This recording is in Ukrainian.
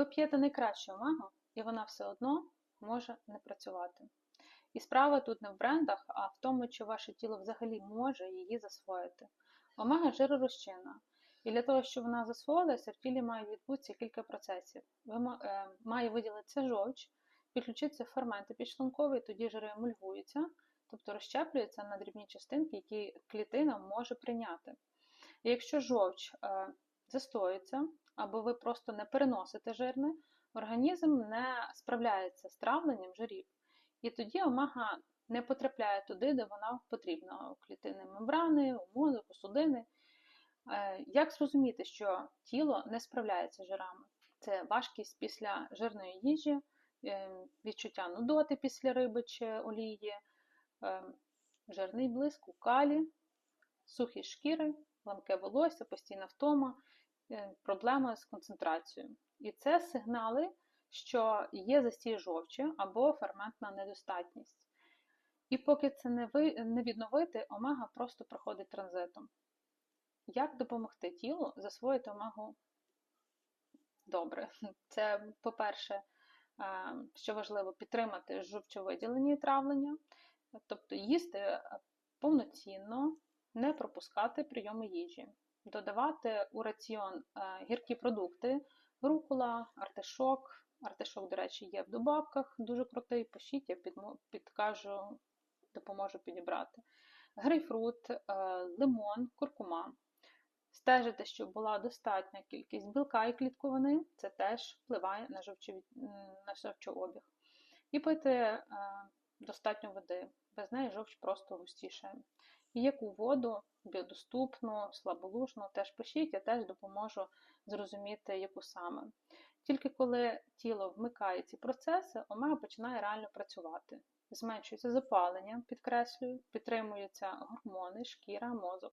Ви п'єте найкращу омегу, і вона все одно може не працювати. І справа тут не в брендах, а в тому, чи ваше тіло взагалі може її засвоїти. Омега жиророзчинна. І для того, щоб вона засвоїлася, в тілі має відбутися кілька процесів. Ви е, має виділитися жовч, підключитися ферменти підшлункові, тоді жири емульгуються, тобто розщеплюються на дрібні частинки, які клітина може прийняти. І якщо жовч е, застоїться, або ви просто не переносите жирне, організм не справляється з травленням жирів. І тоді омега не потрапляє туди, де вона потрібна: у клітини мембрани, у мозок, у судини. Е, Як зрозуміти, що тіло не справляється з жирами? Це важкість після жирної їжі, е, відчуття нудоти після риби чи олії, е, жирний блиск у калі, сухі шкіри, ламке волосся, постійна втома, проблеми з концентрацією. І це сигнали, що є застій жовчі або ферментна недостатність. І поки це не, ви, не відновити, омега просто проходить транзитом. Як допомогти тілу засвоїти омегу добре? Це, по-перше, е, що важливо, підтримати жовчовиділення і травлення, тобто їсти е, повноцінно, не пропускати прийоми їжі, додавати у раціон е, гіркі продукти, рукола, артишок. Артишок, до речі, є в добавках, дуже крутий. Пишіть, я підкажу, допоможу підібрати. Грейпфрут, е, лимон, куркума. Стежити, щоб була достатня кількість білка і клітковини, це теж впливає на, жовчові... на жовчообіг. І пити е, достатньо води, без неї жовч просто густіше. Яку воду біодоступну, слаболужну, теж пишіть, я теж допоможу зрозуміти, яку саме. Тільки коли тіло вмикає ці процеси, омега починає реально працювати. Зменшується запалення, підкреслюю, підтримуються гормони, шкіра, мозок.